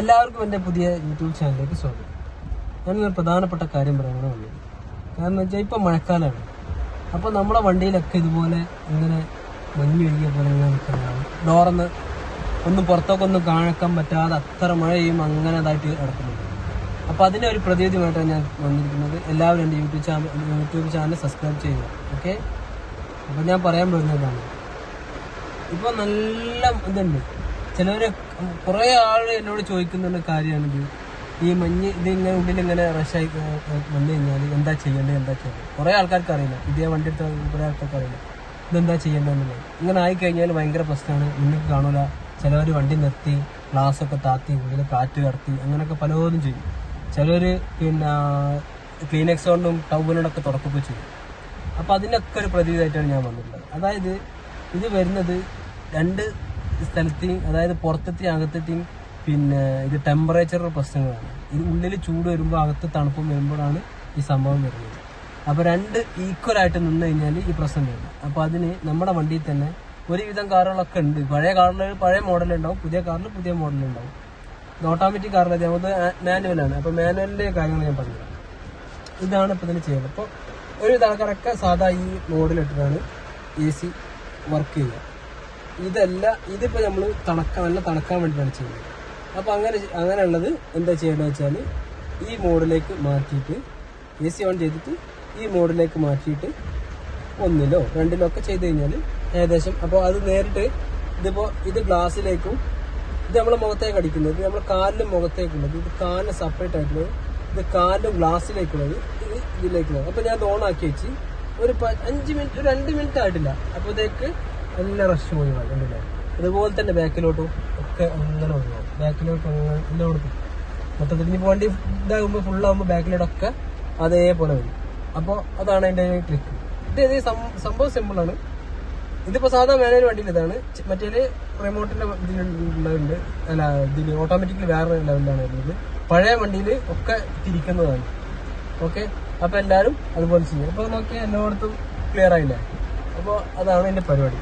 എല്ലാവർക്കും എന്റെ പുതിയ യൂട്യൂബ് ചാനലിലേക്ക് സ്വാഗതം. ഞാനൊരു പ്രധാനപ്പെട്ട കാര്യം പറയാനാണ് വന്നത് കാരണം വെച്ചാൽ ഇപ്പം മഴക്കാലമാണ് അപ്പോൾ നമ്മുടെ വണ്ടിയിലൊക്കെ ഇതുപോലെ ഇങ്ങനെ മഞ്ഞൊഴുകിയ പോലെ ഇങ്ങനെ നിൽക്കുന്നതാണ്. ഡോറന്ന് ഒന്നും പുറത്തൊക്കെ ഒന്നും കാണിക്കാൻ പറ്റാതെ അത്ര മഴയും അങ്ങനെ ഇതായിട്ട് നടക്കുന്നുണ്ട്. അപ്പോൾ അതിന്റെ ഒരു പ്രതിവിധിയുമായിട്ടാണ് ഞാൻ വന്നിരിക്കുന്നത്. എല്ലാവരും എന്റെ YouTube channel YouTube channel subscribe ചെയ്യുക ഓക്കെ? അപ്പോൾ ഞാൻ പറയാൻ പോകുന്നതാണ് ഇപ്പോൾ നല്ല ഇതുണ്ട്. ചിലവര് കുറെ ആൾ എന്നോട് ചോദിക്കുന്ന കാര്യമാണിത് ഈ മഞ്ഞ് ഇത് ഇങ്ങനെ ഉള്ളിൽ ഇങ്ങനെ റഷായി വന്നു കഴിഞ്ഞാൽ എന്താ ചെയ്യേണ്ടത് എന്താ ചെയ്യേണ്ടത്? കുറെ ആൾക്കാർക്ക് അറിയില്ല. ഇതേ വണ്ടി എടുത്ത കുറെ ആൾക്കാർക്ക് അറിയില്ല. ഇതെന്താ ചെയ്യേണ്ടതെന്നുള്ളത്. ഇങ്ങനെ ആയി കഴിഞ്ഞാൽ ഭയങ്കര പ്രശ്നമാണ്. നിങ്ങൾക്ക് കാണൂല. ചിലവർ വണ്ടി നിർത്തി ഗ്ലാസ് ഒക്കെ താത്തി ഉള്ളിൽ കാറ്റ് കടത്തി അങ്ങനെയൊക്കെ പലതും ചെയ്യും. ചിലർ പിന്നെ ക്ലീനെക്സ് കൊണ്ടും ടൗബിനോടൊക്കെ തുറക്കൊക്കെ ചെയ്യും. അപ്പോൾ അതിനൊക്കെ ഒരു പ്രതിവിധിയായിട്ടാണ് ഞാൻ വന്നിട്ടുള്ളത്. അതായത് ഇത് വരുന്നത് രണ്ട് സ്ഥലത്തെയും അതായത് പുറത്തെത്തെയും അകത്തെത്തെയും പിന്നെ ഇത് ടെമ്പറേച്ചർ പ്രശ്നങ്ങളാണ്. ഇത് ഉള്ളിൽ ചൂട് വരുമ്പോൾ അകത്ത് തണുപ്പും വരുമ്പോഴാണ് ഈ സംഭവം വരുന്നത്. അപ്പോൾ രണ്ട് ഈക്വൽ ആയിട്ട് നിന്ന് കഴിഞ്ഞാൽ ഈ പ്രശ്നം വരും. അപ്പോൾ അതിന് നമ്മുടെ വണ്ടിയിൽ തന്നെ ഒരുവിധം കാറുകളൊക്കെ ഉണ്ട്. പഴയ കാറിൽ പഴയ മോഡലുണ്ടാവും പുതിയ കാറിൽ പുതിയ മോഡലുണ്ടാവും. ഓട്ടോമാറ്റിക് കാറിൽ അത് മാനുവലാണ് അപ്പോൾ മാനുവലിന്റെ കാര്യങ്ങൾ ഞാൻ പറഞ്ഞത് ഇതാണ് ഇപ്പം ഇതിന് ചെയ്യുന്നത് അപ്പോൾ ഒരു ആൾക്കാരൊക്കെ സാധാ ഈ മോഡലിട്ടിട്ടാണ് എ സി വർക്ക് ചെയ്യുക. ഇതല്ല ഇതിപ്പോൾ നമ്മൾ തണക്കാൻ നല്ല തണക്കാൻ വേണ്ടിയിട്ടാണ് ചെയ്യുന്നത്. അപ്പോൾ അങ്ങനെ അങ്ങനെയുള്ളത് എന്താ ചെയ്യേണ്ടത് വെച്ചാൽ ഈ മോഡിലേക്ക് മാറ്റിയിട്ട് എ സി ഓൺ ചെയ്തിട്ട് ഈ മോഡിലേക്ക് മാറ്റിയിട്ട് ഒന്നിലോ രണ്ടിലോ ഒക്കെ ചെയ്ത് കഴിഞ്ഞാൽ ഏകദേശം അപ്പോൾ അത് നേരിട്ട് ഇതിപ്പോൾ ഇത് ഗ്ലാസ്സിലേക്കും ഇത് നമ്മളെ മുഖത്തേക്ക് അടിക്കുന്നത് ഇത് നമ്മളെ കാലിലും മുഖത്തേക്കുള്ളത് ഇത് കാലിന് സെപ്പറേറ്റ് ആയിട്ടുള്ളത് ഇത് കാലിലും ഗ്ലാസ്സിലേക്കുള്ളത് ഇത് ഇതിലേക്കുള്ളത്. അപ്പോൾ ഞാൻ ഓൺ ആക്കി വെച്ച് ഒരു അഞ്ച് മിനിറ്റ് രണ്ട് മിനിറ്റ് ആയിട്ടില്ല. അപ്പോഴത്തേക്ക് നല്ല റഷ് പോയി കണ്ടില്ലേ? അതുപോലെ തന്നെ ബാക്കിലോട്ടും ഒക്കെ അങ്ങനെ വന്നു ബാക്കിലോട്ട് എല്ലായിടത്തും മൊത്തത്തിൽ ഇനി വണ്ടി ഇതാകുമ്പോൾ ഫുള്ളാകുമ്പോൾ ബാക്കിലോട്ടൊക്കെ അതേപോലെ വരും. അപ്പോൾ അതാണ് അതിന്റെ ട്രിക്ക് ഇത് ഇത് സംഭവം സിമ്പിളാണ് ഇതിപ്പോൾ സാധാ മാനുവൽ വണ്ടിയിൽ ഇതാണ്. മറ്റേ റിമോട്ടിന്റെ ഇതിലുണ്ട് അല്ല ഇതിൽ ഓട്ടോമാറ്റിക്കലി വേറെ ലെവലിലാണ് വരുന്നത് പഴയ വണ്ടിയിൽ ഒക്കെ തിരിക്കുന്നതാണ് ഓക്കെ അപ്പോൾ എല്ലാവരും അതുപോലെ ചെയ്യും. അപ്പോൾ നോക്കിയാൽ എല്ലായിടത്തും ക്ലിയർ ആയില്ലേ? അപ്പോൾ അതാണ് എന്റെ പരിപാടി.